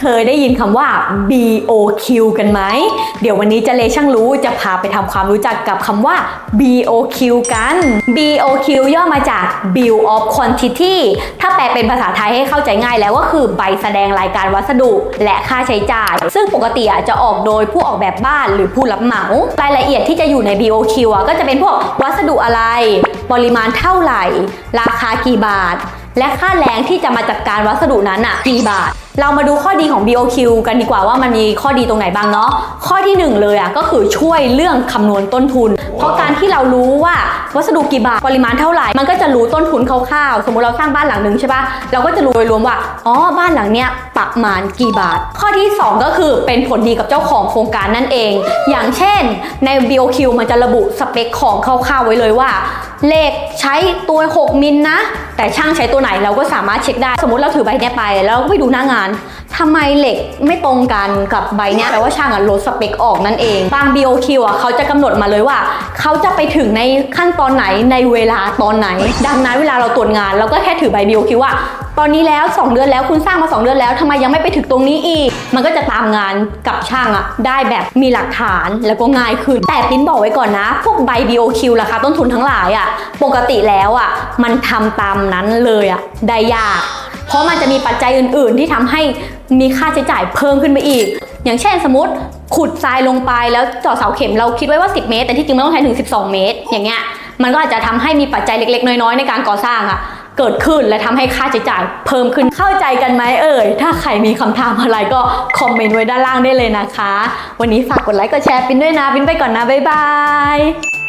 เคยได้ยินคำว่า BOQ กันไหม เดี๋ยววันนี้เจะเลช่างรู้จะพาไปทำความรู้จักกับคำว่า BOQ กัน BOQ ย่อมาจาก Bill of Quantity ถ้าแปลเป็นภาษาไทยให้เข้าใจง่ายแล้วก็คือใบแสดงรายการวัสดุและค่าใช้จ่าย ซึ่งปกติอะจะออกโดยผู้ออกแบบบ้านหรือผู้รับเหมารายละเอียดที่จะอยู่ใน BOQ อะก็จะเป็นพวกวัสดุอะไร ปริมาณเท่าไหร่ ราคากี่บาท และค่าแรงที่จะมาจัดการวัสดุนั้นอะกี่บาท เรามาดูข้อดีของ BOQ กันดีกว่าว่ามันมีข้อดีตรงไหนบ้างเนาะข้อที่หนึ่งเลยอะก็คือช่วยเรื่องคำนวณต้นทุน เพราะการที่เรารู้ว่าวัสดุกี่บาทปริมาณเท่าไหร่ มันก็จะรู้ต้นทุนคร่าวๆสมมติเราสร้างบ้านหลังหนึ่งใช่ปะเราก็จะรู้โดยรวมว่าอ๋อบ้านหลังเนี้ยประมาณกี่บาท ข้อที่สองก็คือเป็นผลดีกับเจ้าของโครงการนั่นเอง อย่างเช่นใน BOQ มันจะระบุสเปคของคร่าวๆไว้เลยว่า เหล็กใช้ตัว 6 มิลนะ แต่ช่างใช้ตัวไหนเราก็สามารถเช็คได้ สมมติเราถือใบเนี้ยไป แล้วก็ไปดูหน้างานทำไมเหล็กไม่ตรงกันกับใบเนี้ยแปลว่าช่างอะลดสเปคออกนั่นเอง บาง BOQ อะเขาจะกำหนดมาเลยว่า เขาจะไปถึงในขั้นตอนไหนในเวลาตอนไหน ดังนั้นเวลาเราตรวจงานเราก็แค่ถือใบ BOQ ว่า ตอนนี้แล้ว 2 เดือนแล้วคุณสร้างมา 2 เดือนแล้วทำไมยังไม่ไปถึงตรงนี้อีก มันก็จะตามงานกับช่างอะได้แบบมีหลักฐานแล้วก็ง่ายขึ้น แต่ปิ้นบอกไว้ก่อนนะ พวกใบ BOQ ราคาต้นทุนทั้งหลายอะปกติแล้วอะมันทำตามนั้นเลยอะได้ยาก เพราะมันจะมีปัจจัยอื่น ๆ ที่ทำให้มีค่าใช้จ่ายเพิ่มขึ้นไปอีก อย่างเช่นสมมติขุดทรายลงไปแล้วเจาะเสาเข็มเราคิดไว้ว่า 10 เมตร แต่ที่จริงมันต้องใช้ถึง 12 เมตร อย่างเงี้ยมันก็อาจจะทำให้มีปัจจัยเล็กๆ น้อยๆ ในการก่อสร้างอะ เกิดขึ้นและทำให้ค่าใช้จ่ายเพิ่มขึ้นเข้าใจกันไหมเอ่ย ถ้าใครมีคำถามอะไรก็คอมเมนต์ไว้ด้านล่างได้เลยนะคะ วันนี้ฝากกดไลค์กดแชร์ปินด้วยนะปินไปก่อนนะบ๊ายบาย